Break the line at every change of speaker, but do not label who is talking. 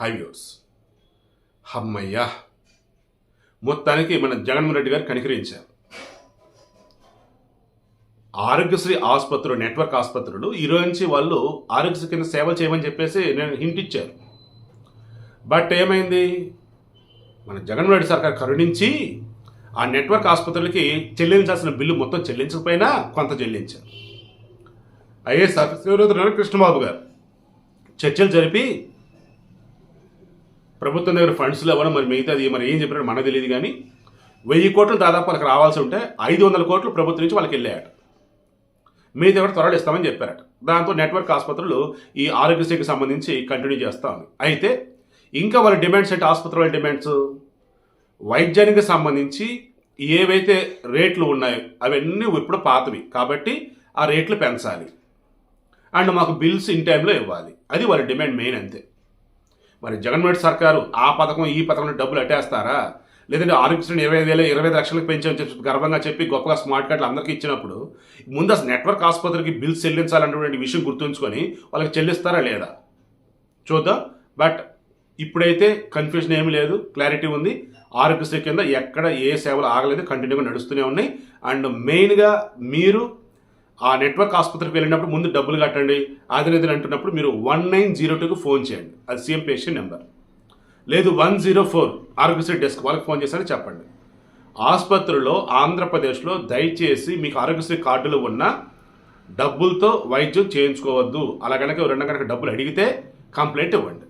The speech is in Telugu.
హైవ్యూర్స్ హమ్మయ్యా. మొత్తానికి మన జగన్మోహన్ రెడ్డి గారు కనికరించారు. ఆరోగ్యశ్రీ ఆసుపత్రులు నెట్వర్క్ ఆసుపత్రులు ఈరోజు నుంచి వాళ్ళు ఆరోగ్యశ్రీ కింద సేవ చేయమని చెప్పేసి నేను హింట్ ఇచ్చారు. బట్ ఏమైంది? మన జగన్మోహన్ రెడ్డి సర్కార్ కరుణించి ఆ నెట్వర్క్ ఆసుపత్రులకి చెల్లించాల్సిన బిల్లు మొత్తం చెల్లించకపోయినా కొంత చెల్లించారు. ఐఏఎస్ ఆఫీసర్ కృష్ణబాబు గారు. చర్చలు జరిపి ప్రభుత్వం దగ్గర ఫండ్స్ లేవడం మరి మిగతాది మరి ఏం చెప్పారో మనకు తెలియదు కానీ వెయ్యి కోట్లు దాదాపు వాళ్ళకి రావాల్సి ఉంటే ఐదు వందల కోట్లు ప్రభుత్వం నుంచి వాళ్ళకి వెళ్ళాయట. మిగతా కూడా త్వరలో ఇస్తామని చెప్పారట. దాంతో నెట్వర్క్ ఆసుపత్రులు ఈ ఆరోగ్యశ్రీకి సంబంధించి కంటిన్యూ చేస్తా ఉంది. అయితే ఇంకా వాళ్ళ డిమాండ్స్ అంటే ఆసుపత్రుల డిమాండ్స్ వైద్యానికి సంబంధించి ఏవైతే రేట్లు ఉన్నాయో అవన్నీ ఇప్పుడు పాతవి. కాబట్టి ఆ రేట్లు పెంచాలి. అండ్ మాకు బిల్స్ ఇన్ టైంలో ఇవ్వాలి. అది వాళ్ళ డిమాండ్ మెయిన్ అంతే. మరి జగన్మోహన్ సర్కారు ఆ పథకం ఈ పథకంలో డబ్బులు అట్టేస్తారా? లేదంటే ఆరోగ్యశ్రీని ఇరవై ఐదు వేల ఇరవై ఐదు లక్షలకు పెంచామని చెప్పి గర్వంగా చెప్పి గొప్పగా స్మార్ట్ కార్డులు అందరికీ ఇచ్చినప్పుడు ముందు అసలు నెట్వర్క్ ఆసుపత్రికి బిల్స్ చెల్లించాలన్నటువంటి విషయం గుర్తుంచుకొని వాళ్ళకి చెల్లిస్తారా లేదా? చూద్దాం. బట్ ఇప్పుడైతే కన్ఫ్యూజన్ ఏమీ లేదు క్లారిటీ ఉంది. ఆరోగ్యశ్రీ కింద ఎక్కడ ఏ సేవలు ఆగలేదు కంటిన్యూగా నడుస్తూనే ఉన్నాయి. అండ్ మెయిన్గా మీరు ఆ నెట్వర్క్ ఆసుపత్రికి వెళ్ళినప్పుడు ముందు డబ్బులు కట్టండి అది అంటున్నప్పుడు మీరు వన్ నైన్ జీరో టూకి ఫోన్ చేయండి. అది సీఎం పేషెంట్ నెంబర్. లేదు one zero four Aarogyasri desk వాళ్ళకి ఫోన్ చేశారని చెప్పండి. ఆసుపత్రిలో ఆంధ్రప్రదేశ్లో దయచేసి మీకు ఆరోగ్యశ్రీ కార్డులు ఉన్న డబ్బులతో వైద్యం చేయించుకోవద్దు. అలా కనుక ఎవరన్నా కనుక డబ్బులు అడిగితే కంప్లైంట్ ఇవ్వండి.